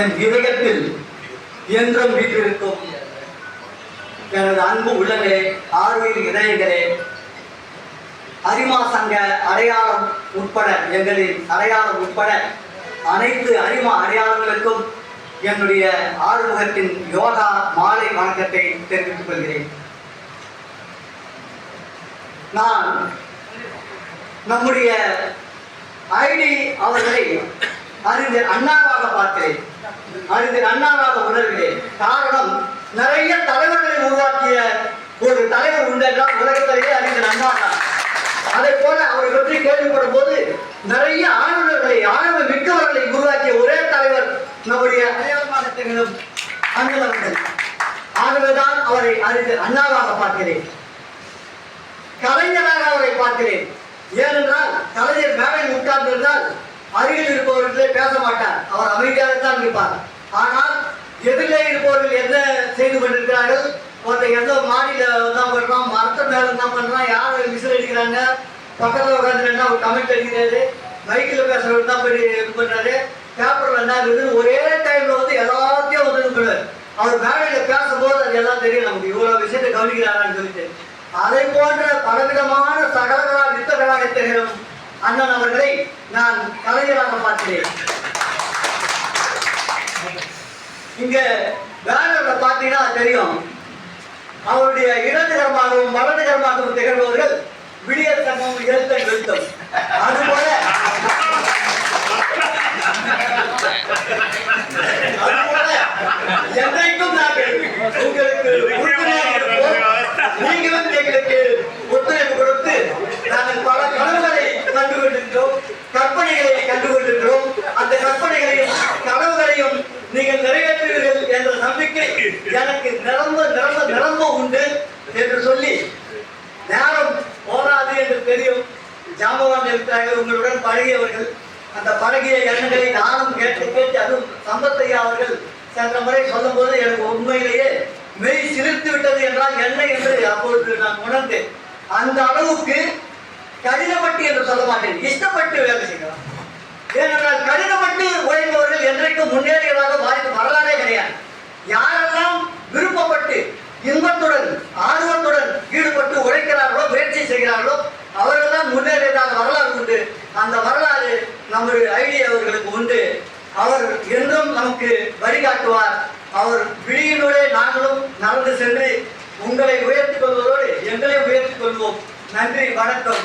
என் இதயத்தில் என்றும் வீற்றிருக்கும். எனது அன்பு உள்ளங்களே ஆர்வீர் இதயங்களே அரிமா சங்க அடையாளம் உட்பட எங்களின் அடையாளம் உட்பட அனைத்து அரிமா அடையாளங்களுக்கும் என்னுடைய ஆறுமுகத்தின் யோகா மாலை வணக்கத்தை தெரிவித்துக் கொள்கிறேன். நான் நம்முடைய ஐடி அவர்களை அறிஞர் அண்ணாவாக பார்க்கிறேன். அறிந்து அண்ணாவாக உணர்கிறேன். காரணம் நிறைய தலைவர்களை உருவாக்கிய ஒரு தலைவர் உண்டென்றால் உலகத்திலேயே அறிஞர் அண்ணா அதை போல அவரை பற்றி கேள்விப்படும் போது நிறைய ஆளுநர்களை ஆளுமை மிக்கவர்களை உருவாக்கிய ஒரே தலைவர் நம்முடைய அடையாளமாக திகழும் அண்ணல் ஆகவேதான் அவரை அறிந்து அண்ணாவாக பார்க்கிறேன். கலைஞராக அவரை பார்க்கிறேன். ஏனென்றால் கலைஞர் மேலே உட்கார்ந்திருந்தால் அருகில் இருப்பவர்களே பேச மாட்டார். அவர் அமைதியாகத்தான் இருப்பார். ஆனால் எதிரிலே இருப்பவர்கள் என்ன செய்து கொண்டிருக்கிறார்கள்? ஒருத்தர் எந்த மாடியில் தான் பண்ணுறான் மரத்த மேலே தான் பண்ணுறான் யார் விசில் அடிக்கிறாங்க? பக்கத்தில் உட்காந்து என்ன ஒரு கமெண்ட் அடிக்கிறாரு. மைக்கில் பேசுறவர் தான் போய் இது பண்ணுறாரு பேப்பரில் என்ன இருக்குது? ஒரே டைமில் வந்து எல்லாத்தையும் வந்து இது பண்ணுவார். அவர் மேடையில் பேசும்போது அது எல்லாம் தெரியும். நமக்கு இவ்வளோ விஷயத்தை கவனிக்கிறாரான்னு சொல்லிட்டு. அதை போன்ற பலவிதமான சகலகலா வித்தகளாக திகழும் அண்ணன் அவர்களை நான் கலைஞராக பார்க்கிறேன் இங்க பேனர்ல பார்த்தீங்கன்னா தெரியும். அவருடைய இடதுகரமாகவும் வலதுகரமாகவும் திகழ்பவர்கள் விடியல் சங்கம் எழுத்தம் எழுத்தம் அதுபோல ஞாபகம் இருக்கிறார்கள். உங்களுடன் பழகியவர்கள் அந்த பழகிய எண்ணங்களை நானும் கேட்டு கேட்டு அதுவும் சம்பத்தையா அவர்கள் சென்ற முறை சொல்லும்போது எனக்கு உண்மையிலேயே மெய் சிரித்து விட்டது என்றால் என்ன என்று அப்பொழுது நான் உணர்ந்தேன். அந்த அளவுக்கு கடினப்பட்டு என்று சொல்ல மாட்டேன். இஷ்டப்பட்டு வேலை செய்யலாம் ஏனென்றால் கடினப்பட்டு உழைப்பவர்கள் என்றைக்கும் முன்னேறியதாக வாய்ப்பு வரலாறே கிடையாது. யாரெல்லாம் விருப்பப்பட்டு இன்பத்துடன் ஆர்வத்துடன் ஈடுபட்டு உழைக்கிறார்களோ முயற்சி செய்கிறார்களோ அவர்கள் தான் முன்னேறியதாக வரலாறு உண்டு அந்த வரலாறு நம்முடைய ஐடி அவர்களுக்கு உண்டு அவர் என்றும் நமக்கு வழிகாட்டுவார் அவர் விழியினோடு நாங்களும் நடந்து சென்று உங்களை உயர்த்திக் கொள்வதோடு எங்களை உயர்த்திக் கொள்வோம். நன்றி வணக்கம்.